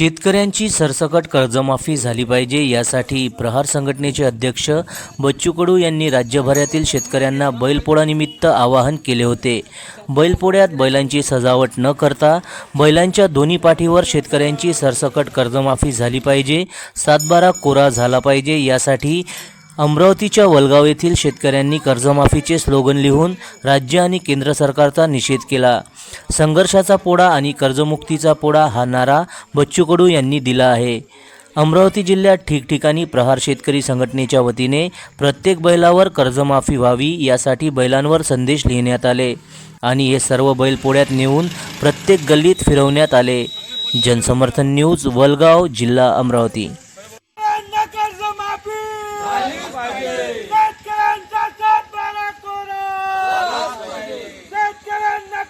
शेतकऱ्यांची सरसकट कर्जमाफी झाली पाहिजे यासाठी प्रहार संघटनेचे अध्यक्ष बच्चू कडू यांनी राज्यभरातील शेतकऱ्यांना बैलपोळानिमित्त आवाहन केले होते. बैलपोळ्यात बैलांची सजावट न करता बैलांच्या दोन्ही पाठीवर शेतकऱ्यांची सरसकट कर्जमाफी झाली पाहिजे. सातबारा कोरा झाला पाहिजे यासाठी अमरावतीच्या वलगाव येथील शेतकऱ्यांनी कर्जमाफीचे स्लोगन लिहून राज्य आणि केंद्र सरकारचा निषेध केला. संघर्षाचा पोळा आणि कर्जमुक्तीचा पोळा हा नारा बच्चू कडू यांनी दिला आहे. अमरावती जिल्ह्यात ठिकठिकाणी प्रहार शेतकरी संघटनेच्या वतीने प्रत्येक बैलावर कर्जमाफी व्हावी यासाठी बैलांवर संदेश लिहिण्यात आले आणि हे सर्व बैल पोळ्यात नेऊन प्रत्येक गल्लीत फिरवण्यात आले. जनसमर्थन न्यूज वलगाव जिल्हा अमरावती. कोरा. शेतकऱ्यांना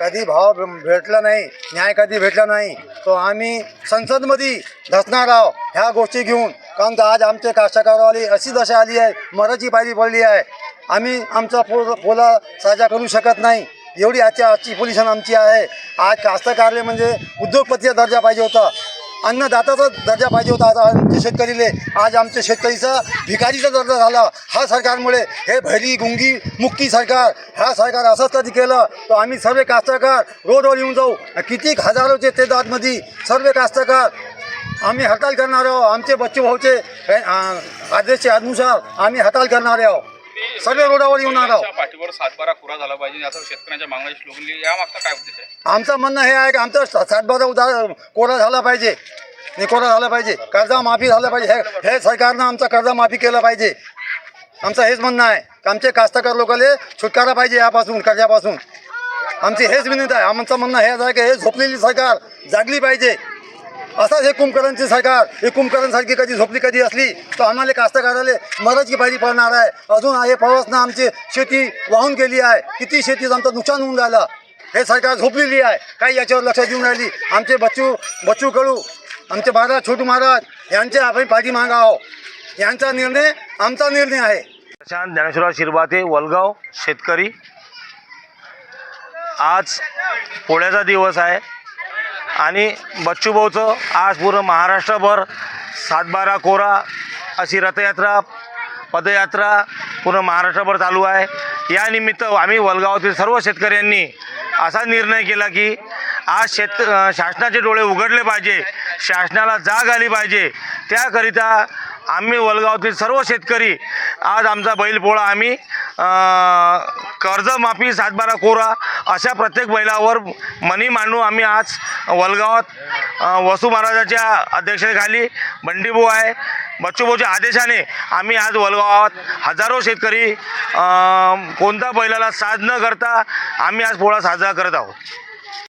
कधी भाव भेटला नाही न्याय कधी भेटला नाही तो आम्ही संसदमध्ये धसणार आहोत ह्या गोष्टी घेऊन. कारण का आज आमचे कास्तकारवाली अशी दशा आली आहे मराठी पायरी पडली आहे. आम्ही आमचा पो पोला साजा करू शकत नाही. एवढी आजची आजची पोलिशन आमची आहे. आज कास्तकारले म्हणजे उद्योगपतीचा दर्जा पाहिजे होता. अन्नदाताचा दर्जा पाहिजे होता. आता आमच्या शेतकरीले आज आमच्या शेतकरीचा भिकारीचा दर्जा झाला. हा सरकारमुळे हे भैरी गुंगी मुक्ती सरकार हा सरकार असंच कधी केलं? तर आम्ही सर्व कास्तकार रोडवर येऊन जाऊ. कितीक हजारोचे तादादमध्ये सर्व कास्तकार आम्ही हटाल करणार आहोत. आमचे बच्चे भाऊचे अं, अनुसार आम्ही हटाल करणार आहोत. सर्व रोडावर येणार आहोत पाठीवर सातबारा पुरा झाला पाहिजे याचा शेतकऱ्यांच्या मागण्याची स्लोगन लिहिली. या मागचा काय उद्देश आहे? आमचं म्हणणं हे आहे की आमचं सातबारा उदार कोरा झाला पाहिजे. आणि कोरा झाला पाहिजे. कर्जमाफी झालं पाहिजे. हे हे सरकारनं आमचा कर्जमाफी केलं पाहिजे. आमचं हेच म्हणणं आहे की आमचे कास्तकार लोकांले छुटकारा पाहिजे यापासून कर्जापासून. आमची हेच विनंती आहे. आमचं म्हणणं हेच आहे की हे झोपलेली सरकार जागली पाहिजे. असंच हे कुंभकरणची सरकार हे कुंभकरणसारखी कधी झोपली कधी असली तर आम्हाला कास्तकाराले मरची पाहिजे पडणार आहे. अजून हे पावसनं आमची शेती वाहून गेली आहे. किती शेतीचं आमचं नुकसान होऊन राहिलं. हे सरकार झोपलेली आहे. काही याच्यावर लक्ष देऊन राहिली. आमचे बच्चू बच्चू कडू आमचे महाराज छोटू महाराज यांचे आपण पाठी मागाव यांचा निर्णय आमचा निर्णय आहे. प्रशांत ज्ञानेश्वरराव शिरबाते वलगाव शेतकरी. आज पोळ्याचा दिवस आहे. आणि बच्चूभाऊचं आज पूर्ण महाराष्ट्रभर सातबारा कोरा अशी रथयात्रा पदयात्रा पूर्ण महाराष्ट्रभर चालू आहे. यानिमित्त आम्ही वलगावातील सर्व शेतकऱ्यांनी असा निर्णय केला की आज शेत शासनाचे डोळे उघडले पाहिजे शासनाला जाग आली पाहिजे. त्याकरिता आम्ही वलगावातील सर्व शेतकरी आज आमचा बैलपोळा आम्ही कर्जमाफी सातबारा कोरा अशा प्रत्येक बैलावर मनी मांडू आम्ही आज वलगावात. वसू महाराजाच्या अध्यक्षतेखाली बंडीबू आहे. बच्चूभाऊच्या आदेशाने आम्ही आज वलगावात हजारो शेतकरी कोणत्या बैलाला साज न करता आम्ही आज पोळा साजरा करत आहोत.